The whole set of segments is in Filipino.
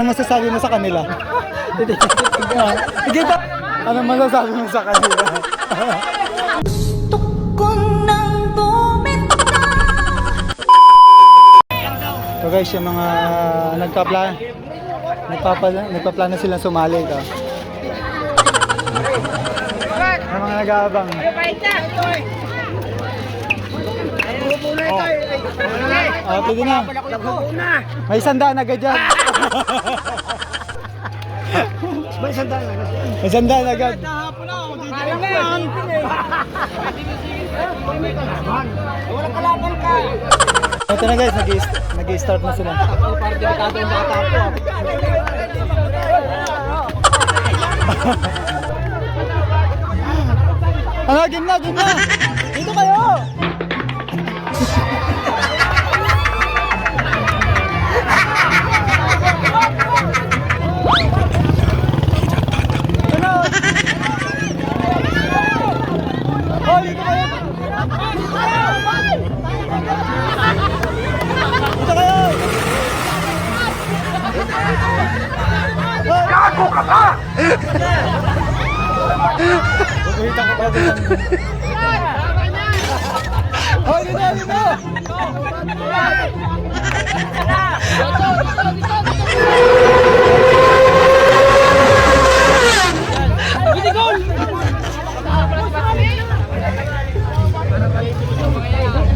Ano masasabi mo sa kanila? Sige pa. Ano masasabi mo sa kanila? Tukong ng bumenta So guys, yung mga nagpa-plan, nagpapa, nagpa-plano silang sumali ito. Yung mga nag-aabang. Oh, pwede na. May sandaan agad dyan. May sandal na. May sandaan agad. Walang kalaban ka. Ito na guys, nag-start na sila. Para delikado yung nakatapo. Ano, game na, game na! Ba? Pupuhitan ko pa din. Oh, dito, dito!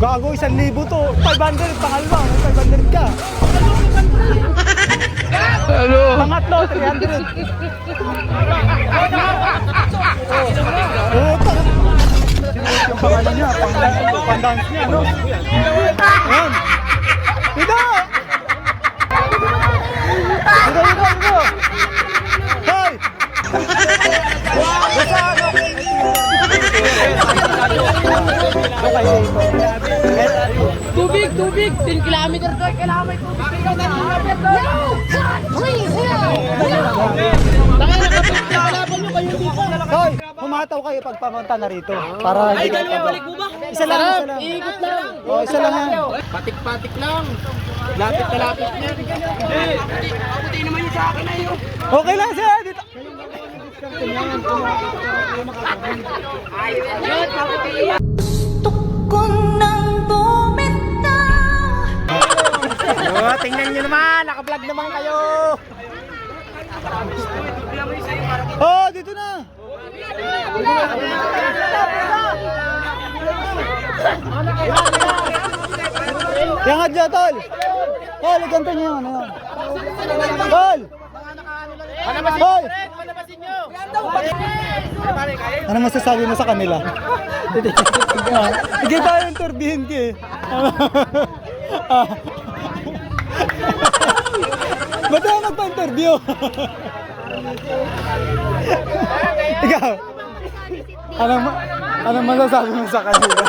Gago, isang libo to. 500, pangalwa. May 500 ka. Ano? Pangatlo, 300. Oo, pa. Yung pangalan niya, pang, pang dance niya, no? Ayan. Dito! Dito, dito, dito! Hoy! Basta ano? Tubig, tubig! 10 kilometer to, kailangan may tubig. Taka na kapit na Hoy, humataw kayo pag pamunta na rito. Para hindi kayo pabalik. Isa lang, isa lang. Ikot lang. Oh, isa lang yan. Patik-patik lang. Lapit na lapit niya. Abuti naman yung sa akin na yun. Okay lang siya. Dito. Tukong ng bumenta Oh, tingnan nyo naman. Naka-vlog naman kayo. Oh, dito na. Yang nga tol. Tol, ganito niyo ano yan. Tol. Hoy! Ano masasabi mo sa kanila? Sige tayo interviewin ka eh. Magpa-interview? Ikaw, anong, anong masasabi mo sa kanila?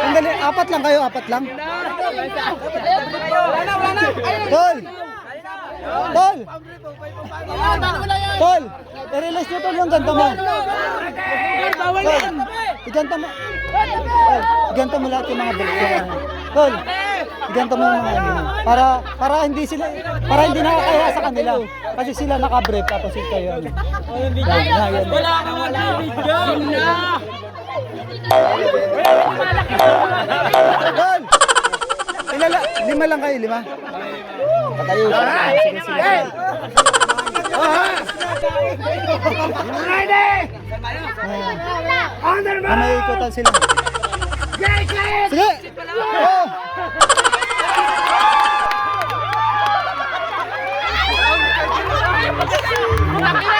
Sandali, apat lang kayo, apat lang. Tol! Tol! Tol! I-release nyo tol yung ganda mo. Tol! Mo. Iganta mo lahat yung mga balik. Tol! Iganta mo yung mga ano. Para, para hindi sila, para hindi nakakaya sa kanila. Kasi sila naka-brief tapos ito yun. Wala kang wala video. Na. Tol! Ilala, lima lang kayo, lima. Patayo. Sige, sige. Ah, may ikutan sila. Sige! Oh! Ah,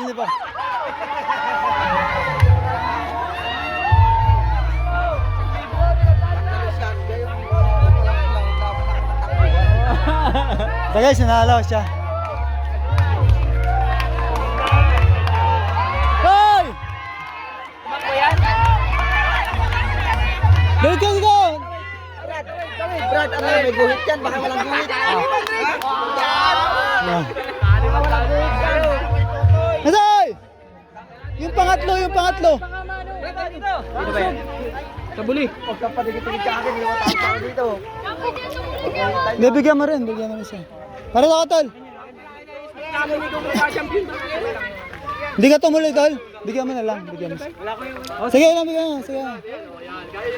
Şimdi bak. Tagay, sinalaw siya. Hoy! Tumakbo yan? Dali ka, dali Brad, ano may guhit yan? Baka walang guhit. Ah. Ano, ah. Ah. Ah. Ah. Ah. Ah. Yung pangatlo, yung pangatlo. Ano ba yan? Kabuli. Huwag kang padigit-tigit sa akin. Hindi mo tao dito. Hindi, bigyan mo rin, bigyan mo rin siya. Para sa tol. Hindi ka tumuloy, tol. Bigyan mo na lang, bigyan mo. Sige lang, bigyan mo, sige.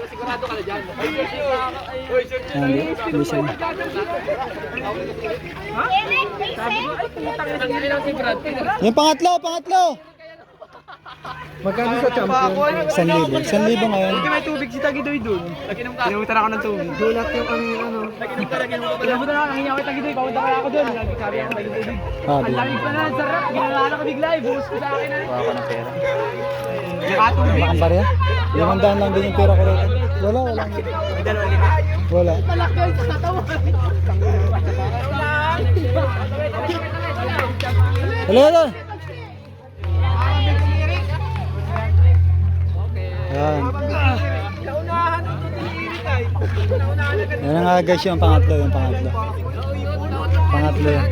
Sigurado ka na dyan. Hindi, hindi siya. Yung pangatlo, pangatlo. Magkano sa champion? Isang libo, isang libo ngayon. may tubig si Tagidoy dun. Kinamutan ako ng tubig. Dulat yung kami ano. Kinamutan ako, nangingi ako kay Tagidoy. Pamunta kaya ako dun. Nagsabi ako Tagidoy dun. Ah, Ang lamig pa na, sarap. Ginalala ko bigla, ibuhos ko sa akin na. Wala ka ng pera. Nakatubig. Bakang barya? Limandaan lang din yung pera ko rito. Wala, wala. Wala. Wala, wala. Yan. Yan na nga guys yung pangatlo, yung pangatlo. Pangatlo yan.